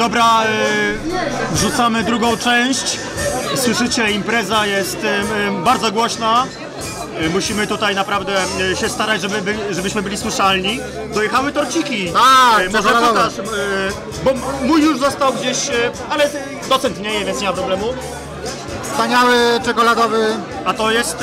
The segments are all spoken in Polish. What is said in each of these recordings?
dobra, e, wrzucamy drugą część. Słyszycie, impreza jest e, e, bardzo głośna. Musimy tutaj naprawdę się starać, żeby byli, żebyśmy byli słyszalni. Dojechały torciki. Tak, E, Może pokaż, bo mój już został gdzieś, ale docent nie je, więc nie ma problemu. Wspaniały czekoladowy. A to jest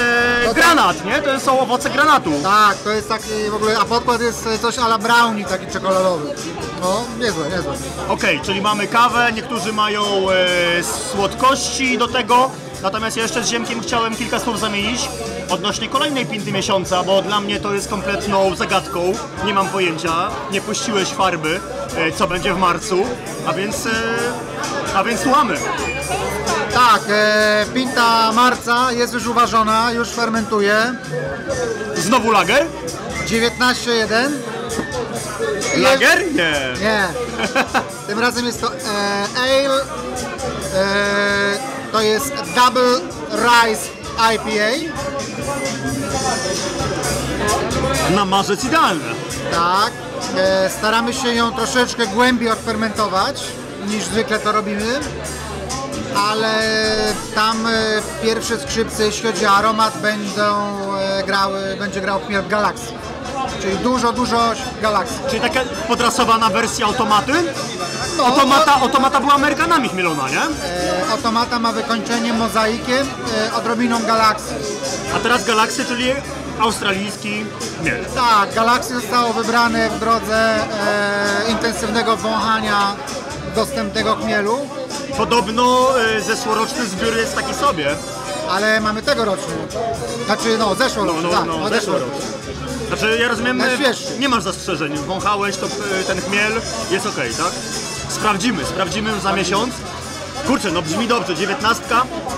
e, granat, nie? To są owoce granatu. Tak, to jest taki w ogóle, a podkład jest coś ala brownie taki czekoladowy. No, niezłe, niezłe. Okej, czyli mamy kawę, niektórzy mają e, słodkości do tego. Natomiast ja jeszcze z Ziemkiem chciałem kilka słów zamienić odnośnie kolejnej pinty miesiąca, bo dla mnie to jest kompletną zagadką. Nie mam pojęcia, nie puściłeś farby, e, co będzie w marcu, a więc, e, a więc słuchamy. Tak, e, pinta marca jest już uważona, już fermentuje. Znowu lager? 19,1. Lager? Nie. Nie. Tym razem jest to e, ale. E, to jest Double Rice IPA. Na marzec idealne. Tak. E, staramy się ją troszeczkę głębiej odfermentować niż zwykle to robimy. Ale tam e, pierwsze skrzypce, jeśli chodzi o aromat, będą e, grały, będzie grał chmiel Galaxy. Czyli dużo, dużo Galaxy. Czyli taka podrasowana wersja automaty? No, Automata, automata była Amerykanami chmielona, nie? E, automata ma wykończenie mozaikiem, e, odrobiną Galaxy. A teraz Galaxy, czyli australijski miel. Tak, Galaxy zostało wybrane w drodze e, intensywnego wąchania dostępnego chmielu, Podobno y, zeszłoroczny zbiór jest taki sobie. ale mamy tegoroczny. Znaczy, no, zeszłoroczny, No, no, tak, no, no, zeszłoroczny. Znaczy ja rozumiem, Najświeższy. nie masz zastrzeżeń. Wąchałeś to, y, ten chmiel, jest ok, tak? Sprawdzimy, sprawdzimy za miesiąc. Kurczę, no brzmi dobrze, 19,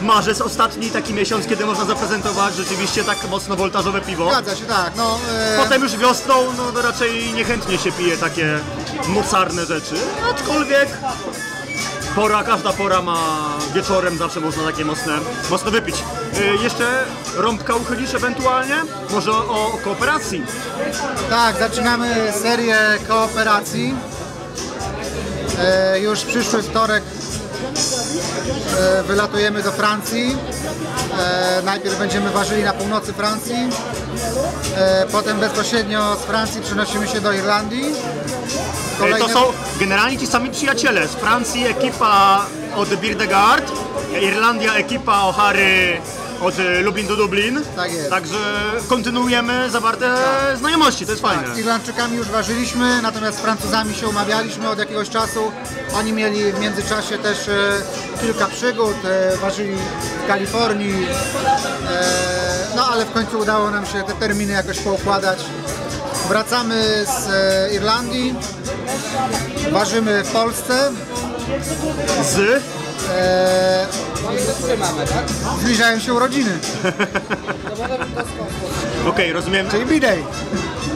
marzec, ostatni taki miesiąc, kiedy można zaprezentować rzeczywiście tak mocno woltażowe piwo. Zgadza się, tak, no, e, Potem już wiosną, no to raczej niechętnie się pije takie mocarne rzeczy, aczkolwiek pora, każda pora ma, wieczorem zawsze można takie mocne, mocno wypić. Y, jeszcze rąbka uchylisz ewentualnie? Może o, kooperacji? tak, zaczynamy serię kooperacji. E, już przyszły wtorek e, wylatujemy do Francji. E, najpierw będziemy ważyli na północy Francji. Potem bezpośrednio z Francji przenosimy się do Irlandii. Kolejne- To są generalnie ci sami przyjaciele. Z Francji ekipa od Birdegard, Irlandia ekipa O'Hary od Lublin do Dublin. Tak jest. Także kontynuujemy zawarte znajomości, to jest fajne. Tak, z Irlandczykami już ważyliśmy, natomiast z Francuzami się umawialiśmy od jakiegoś czasu. Oni mieli w międzyczasie też e, kilka przygód, e, ważyli w Kalifornii, e, no ale w końcu udało nam się te terminy jakoś poukładać. Wracamy z e, Irlandii, ważymy w Polsce, Z e, zbliżają się urodziny, Okej, rozumiem. czyli B-Day.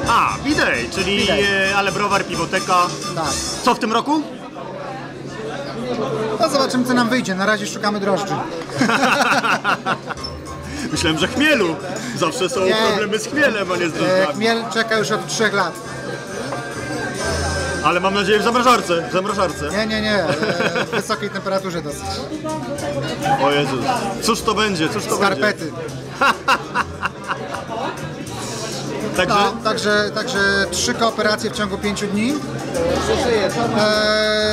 A, Bidej, czyli Bidej. e, ale browar, piwoteka. Tak. Co w tym roku? No zobaczymy co nam wyjdzie, na razie szukamy drożdży. Myślałem, że chmielu. Zawsze są Nie. problemy z chmielem, a nie z E, drożdżami. Chmiel czeka już od 3 lat. Ale mam nadzieję w zamrażarce. W zamrażarce. Nie, nie, nie. E, w wysokiej temperaturze dosyć. O Jezus. Cóż to będzie? Cóż to Skarpety. będzie? Także No, także, także trzy kooperacje w ciągu pięciu dni.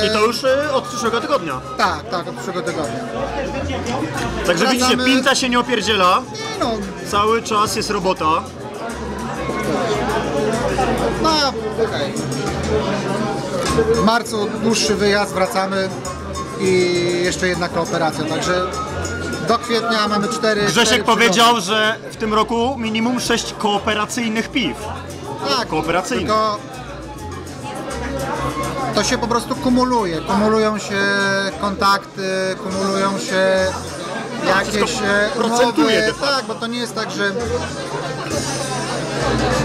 I to już e, od przyszłego tygodnia. Tak, tak, od przyszłego tygodnia. Także Wracamy- widzicie, pinta się nie opierdziela. No, Cały czas jest robota. no okej. W marcu dłuższy wyjazd, wracamy i jeszcze jedna kooperacja, także do kwietnia mamy cztery Grzesiek cztery powiedział, że w tym roku minimum sześć kooperacyjnych piw. tak, kooperacyjne. Tylko to się po prostu kumuluje. Kumulują się kontakty, kumulują się jakieś wszystko e, umowy. Tak, bo to nie jest tak, że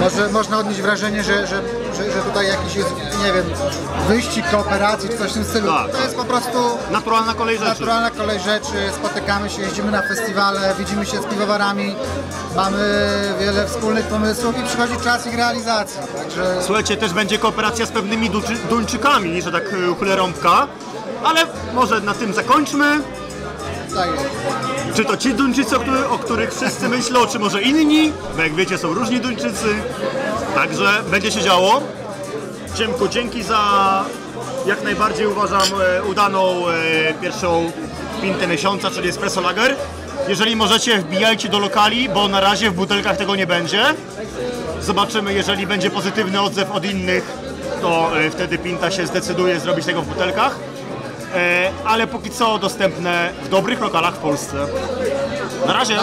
może można odnieść wrażenie, że, że, że, że tutaj jakiś jest, nie wiem, wyścig kooperacji czy coś w tym stylu. Tak, to jest po prostu Naturalna kolej rzeczy. naturalna kolej rzeczy, spotykamy się, jeździmy na festiwale, widzimy się z piwowarami, mamy wiele wspólnych pomysłów i przychodzi czas ich realizacji. Także Słuchajcie, też będzie kooperacja z pewnymi Duczy, Duńczykami, że tak e, rąbka. Ale może na tym zakończmy. Czy to ci Duńczycy, o, który, o których wszyscy myślą, czy może inni? Bo jak wiecie, są różni Duńczycy. Także będzie się działo. Ciemku, dzięki za jak najbardziej uważam e, udaną e, pierwszą pintę miesiąca, czyli Espresso Lager. Jeżeli możecie, wbijajcie do lokali, bo na razie w butelkach tego nie będzie. Zobaczymy, jeżeli będzie pozytywny odzew od innych, to e, wtedy Pinta się zdecyduje zrobić tego w butelkach. E, ale póki co dostępne w dobrych lokalach w Polsce. Na razie.